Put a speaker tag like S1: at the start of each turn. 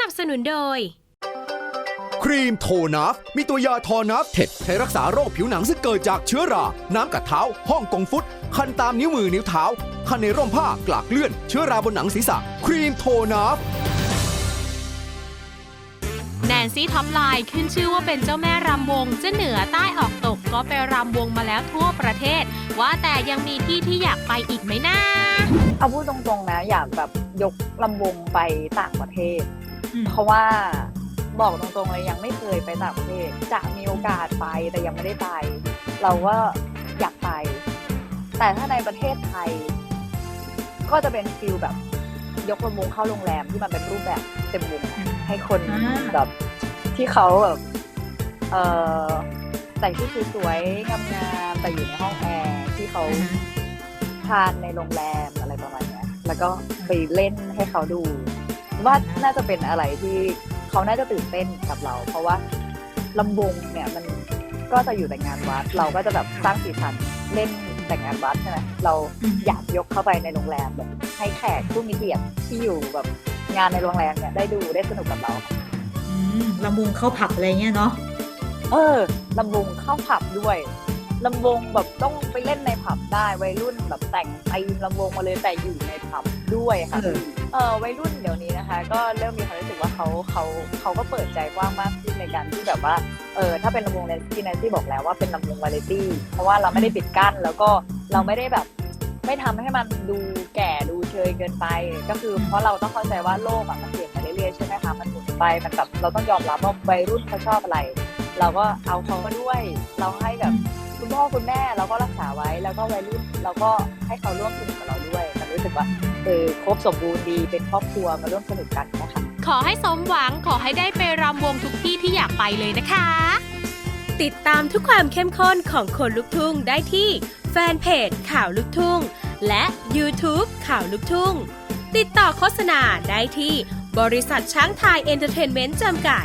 S1: นับสนุนโดย
S2: ครีมโทนัฟมีตัวยาทอนัฟเท็ดใช้รักษาโรคผิวหนังซึ่งเกิดจากเชื้อรา น้ำกัดเท้า ห้องกงฟุต คันตามนิ้วมือนิ้วเท้า คันในร่มผ้ากลากเลื่อน เชื้อราบนหนังศีรษะ ครีมโทนัฟ
S1: แนนซี่ท็อปไลน์ขึ้นชื่อว่าเป็นเจ้าแม่รำวง จะเหนือใต้ออกตกก็ไปรำวงมาแล้วทั่วประเทศ ว่าแต่ยังมีที่ที่อยากไปอีกไหมนะ
S3: เอาพูดตรงๆนะ อยากแบบยกลำวงไปต่างประเทศ
S4: อืม
S3: เพราะว่าบอกตรงๆเลยยังไม่เคยไปต่างประเทศจะมีโอกาสไปแต่ยังไม่ได้ไป เราก็อยากไป แต่ถ้าในประเทศไทย ก็จะเป็นฟิลแบบยกลำวงเข้าโรงแรมที่มันเป็นรูปแบบเต็มวงอะให้คน
S4: อ่า
S3: แบบที่เขาแบบเอ่อแต่งชุดสวยๆงามๆแต่อยู่ในห้องแอร์ที่เขาทานในโรงแรมอะไรประมาณเนี้ยแล้วก็ไปเล่นให้เขาดู ว่าน่าจะเป็นอะไรที่เขาน่าจะตื่นเต้นกับเรา เพราะว่าลำวงเนี่ยมันก็จะอยู่แต่งานวัด เราก็จะแบบสร้างสีสันเล่นแต่งงานวัดใช่ไหมเรา
S4: อืม
S3: อยากยกเข้าไปในโรงแรมแบบให้แขกผู้มีเกียรติที่อยู่แบบงานในโรงแรมเนี่ยได้ดูได้สนุกกับเรา
S4: อืมลำวงเข้าผับอะไรเงี้ยเนาะ
S3: เออลำวงเข้าผับด้วย ลำวงแบบต้องไปเล่นในผับได้วัยรุ่นแบบแต่งไอมลำวงมาเลยแต่อยู่ในผับด้วยค่ะ
S4: เออ
S3: เออวัยรุ่นเดี๋ยวนี้นะคะ ก็เริ่มมีความรู้สึกว่าเขาเขาเขาก็เปิดใจกว้างมากขึ้นในการที่แบบว่าเออถ้าเป็นลำวงในที่แนนซี่บอกแล้วว่าเป็นลำวงวาไรตี้เพราะว่าเราไม่ได้ปิดกั้นแล้วก็เราไม่ได้แบบไม่ทำให้มันดูแก่ดูเชยเกินไป ก็คือเพราะเราต้องเข้าใจว่าโลกอะมันเปลี่ยนไปเรื่อยๆใช่ไหมคะมันหมุนไปมันแบบเราต้องยอมรับว่าวัยรุ่นเขาชอบอะไร เราก็เอาเขามาด้วย เราให้แบบคุณพ่อคุณแม่เราก็รักษาไว้ แล้วก็วัยรุ่นเราก็ให้เขาร่วมสนุกกับเราด้วยมันรู้สึกว่าเออครบสมบูรณ์ดีเป็นครอบครัวมาร่วมสนุกกันนะคะ
S1: ขอให้สมหวังขอให้ได้ไปรำวงทุกที่ที่อยากไปเลยนะคะ ติดตามทุกความเข้มข้นของคนลุกทุ่งได้ที่แฟนเพจข่าวลุกทุ่ง และ YouTube ข่าวลุกทุ่ง ติดต่อโฆษณาได้ที่บริษัทช้างไทยเอนเตอร์เทนเมนต์จำกัด